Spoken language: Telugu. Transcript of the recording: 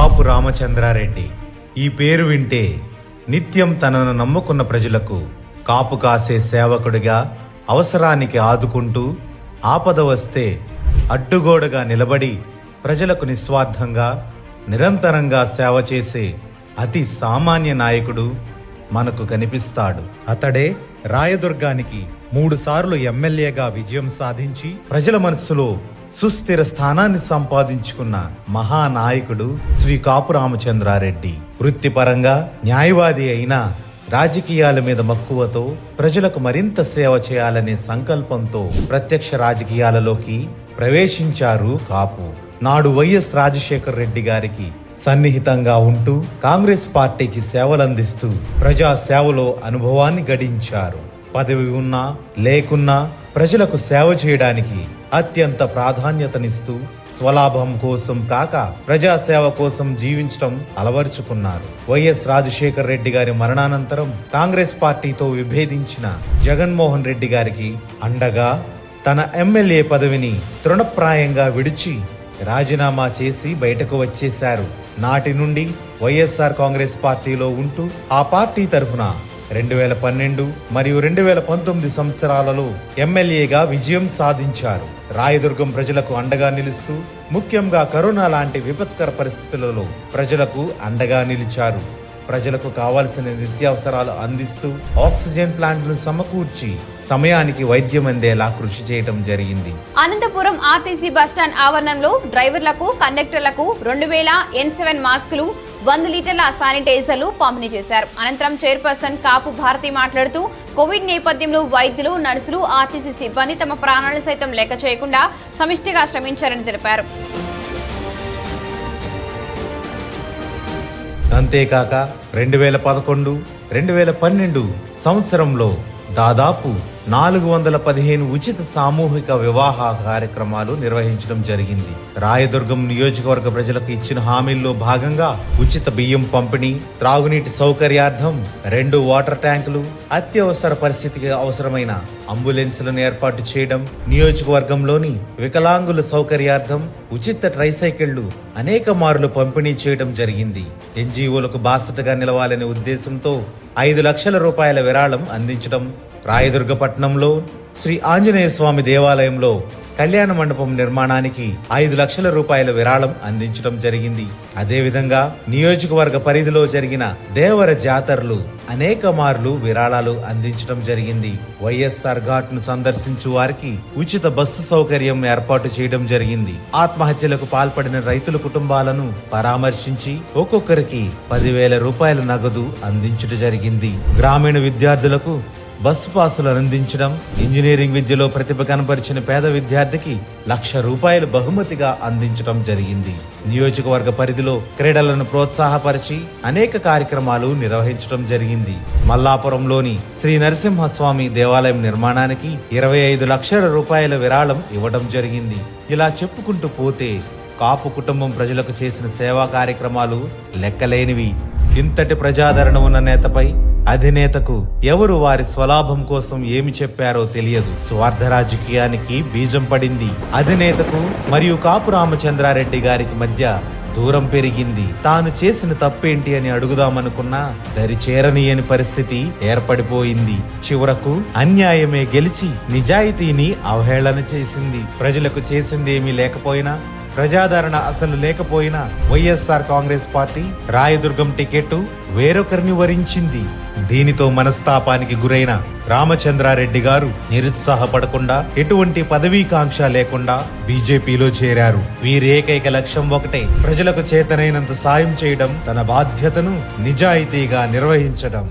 కాపు రామచంద్రారెడ్డి. ఈ పేరు వింటే నిత్యం తనను నమ్ముకున్న ప్రజలకు కాపు కాసే సేవకుడిగా అవసరానికి ఆదుకుంటూ ఆపద వస్తే అడ్డుగోడగా నిలబడి ప్రజలకు నిస్వార్థంగా నిరంతరంగా సేవ చేసే అతి సామాన్య నాయకుడు మనకు కనిపిస్తాడు. అతడే రాయదుర్గానికి మూడుసార్లు ఎమ్మెల్యేగా విజయం సాధించి ప్రజల మనస్సులో సుస్థిర స్థానాన్ని సంపాదించుకున్న మహానాయకుడు శ్రీ కాపు రామచంద్రారెడ్డి. వృత్తిపరంగా న్యాయవాది అయినా రాజకీయాల మీద మక్కువతో ప్రజలకు మరింత సేవ చేయాలనే సంకల్పంతో ప్రత్యక్ష రాజకీయాలలోకి ప్రవేశించారు కాపు. నాడు వైఎస్ రాజశేఖర్ రెడ్డి గారికి సన్నిహితంగా ఉంటూ కాంగ్రెస్ పార్టీకి సేవలందిస్తూ ప్రజా సేవలో అనుభవాన్ని గడించారు. పదవి ఉన్నా లేకున్నా ప్రజలకు సేవ చేయడానికి అత్యంత ప్రాధాన్యతనిస్తూ స్వలాభం కోసం కాక ప్రజాసేవ కోసం జీవించడం అలవరుచుకున్నారు. వైఎస్ రాజశేఖర్ రెడ్డి గారి మరణానంతరం కాంగ్రెస్ పార్టీతో విభేదించిన జగన్మోహన్ రెడ్డి గారికి అండగా తన ఎమ్మెల్యే పదవిని తృణప్రాయంగా విడిచి రాజీనామా చేసి బయటకు వచ్చేశారు. నాటి నుండి వైఎస్ఆర్ కాంగ్రెస్ పార్టీలో ఉంటూ ఆ పార్టీ తరఫున రెండు వేల పన్నెండు మరియు రెండు వేల పంతొమ్మిది సంవత్సరాలలో ఎమ్మెల్యేగా విజయం సాధించారు. రాయదుర్గం ప్రజలకు అండగా నిలుస్తూ ముఖ్యంగా కరోనా లాంటి విపత్కర పరిస్థితులలో ప్రజలకు అండగా నిలిచారు. ప్రజలకు కావాల్సిన నిత్యావసరాలు అందిస్తూ ఆక్సిజన్ ప్లాంట్ను సమకూర్చి సమయానికి వైద్యం అందేలా కృషి చేయడం జరిగింది. అనంతపురం ఆర్టీసీ బస్టాండ్ ఆవరణంలో డ్రైవర్లకు కండక్టర్లకు రెండు వేల ఎన్ సెవెన్ మాస్కులు వంద లీటర్ల శానిటైజర్లు పంపిణీ చేశారు. అనంతరం చైర్పర్సన్ కాపు భారతి మాట్లాడుతూ కోవిడ్ నేపథ్యంలో వైద్యులు నర్సులు ఆర్టీసీ సిబ్బంది తమ ప్రాణాలు సైతం లెక్క చేయకుండా సమిష్టిగా శ్రమించారని తెలిపారు. అంతేకాక రెండు వేల పదకొండు రెండు వేల పన్నెండు సంవత్సరంలో దాదాపు నాలుగు వందల పదిహేను ఉచిత సామూహిక వివాహ కార్యక్రమాలు నిర్వహించడం జరిగింది. రాయదుర్గం నియోజకవర్గ ప్రజలకు ఇచ్చిన హామీల్లో భాగంగా ఉచిత బియ్యం పంపిణీ త్రాగునీటి సౌకర్యార్థం రెండు వాటర్ ట్యాంకులు అత్యవసర పరిస్థితికి అవసరమైన అంబులెన్సులను ఏర్పాటు చేయడం నియోజకవర్గంలోని వికలాంగుల సౌకర్యార్థం ఉచిత ట్రైసైకిళ్ళు అనేక మార్లు పంపిణీ చేయడం జరిగింది. ఎన్జీఓలకు బాసటగా నిలవాలనే ఉద్దేశంతో ఐదు లక్షల రూపాయల విరాళం అందించడం రాయదుర్గపట్నంలో శ్రీ ఆంజనేయ స్వామి దేవాలయంలో కళ్యాణ మండపం నిర్మాణానికి ఐదు లక్షల రూపాయల విరాళం అందించడం జరిగింది. అదేవిధంగా నియోజకవర్గ పరిధిలో జరిగిన దేవర జాతరలు అనేక మార్లు విరాళాలు అందించడం జరిగింది. వైఎస్ఆర్ ఘాట్ను సందర్శించు వారికి ఉచిత బస్సు సౌకర్యం ఏర్పాటు చేయడం జరిగింది. ఆత్మహత్యలకు పాల్పడిన రైతుల కుటుంబాలను పరామర్శించి ఒక్కొక్కరికి పదివేల రూపాయల నగదు అందించడం జరిగింది. గ్రామీణ విద్యార్థులకు బస్సు పాసులు అందించడం ఇంజనీరింగ్ విద్యలో ప్రతిభ కనపరిచిన పేద విద్యార్థికి లక్ష రూపాయలు బహుమతిగా అందించడం జరిగింది. నియోజకవర్గ పరిధిలో క్రీడలను ప్రోత్సాహపరిచి అనేక కార్యక్రమాలు నిర్వహించడం జరిగింది. మల్లాపురంలోని శ్రీ నరసింహస్వామి దేవాలయం నిర్మాణానికి ఇరవై ఐదు లక్షల రూపాయల విరాళం ఇవ్వడం జరిగింది. ఇలా చెప్పుకుంటూ పోతే కాపు కుటుంబం ప్రజలకు చేసిన సేవా కార్యక్రమాలు లెక్కలేనివి. ఇంతటి ప్రజాదరణ ఉన్న నేతపై అధినేతకు ఎవరు వారి స్వలాభం కోసం ఏమి చెప్పారో తెలియదు. స్వార్థ రాజకీయానికి బీజం పడింది. అధినేతకు మరియు కాపు రామచంద్రారెడ్డి గారికి మధ్య దూరం పెరిగింది. తాను చేసిన తప్పేంటి అని అడుగుదామనుకున్నా దరి చేరనీయని పరిస్థితి ఏర్పడిపోయింది. చివరకు అన్యాయమే గెలిచి నిజాయితీని అవహేళన చేసింది. ప్రజలకు చేసిందేమీ లేకపోయినా ప్రజాదరణ అసలు లేకపోయినా వైఎస్ఆర్ కాంగ్రెస్ పార్టీ రాయదుర్గం టికెట్ వేరొకరిని వరించింది. దీనితో మనస్తాపానికి గురైన రామచంద్రారెడ్డి గారు నిరుత్సాహపడకుండా ఎటువంటి పదవీకాంక్ష లేకుండా బీజేపీలో చేరారు. వీరి ఏకైక లక్ష్యం ఒకటే ప్రజలకు చేతనైనంత సాయం చేయడం తన బాధ్యతను నిజాయితీగా నిర్వహించడం.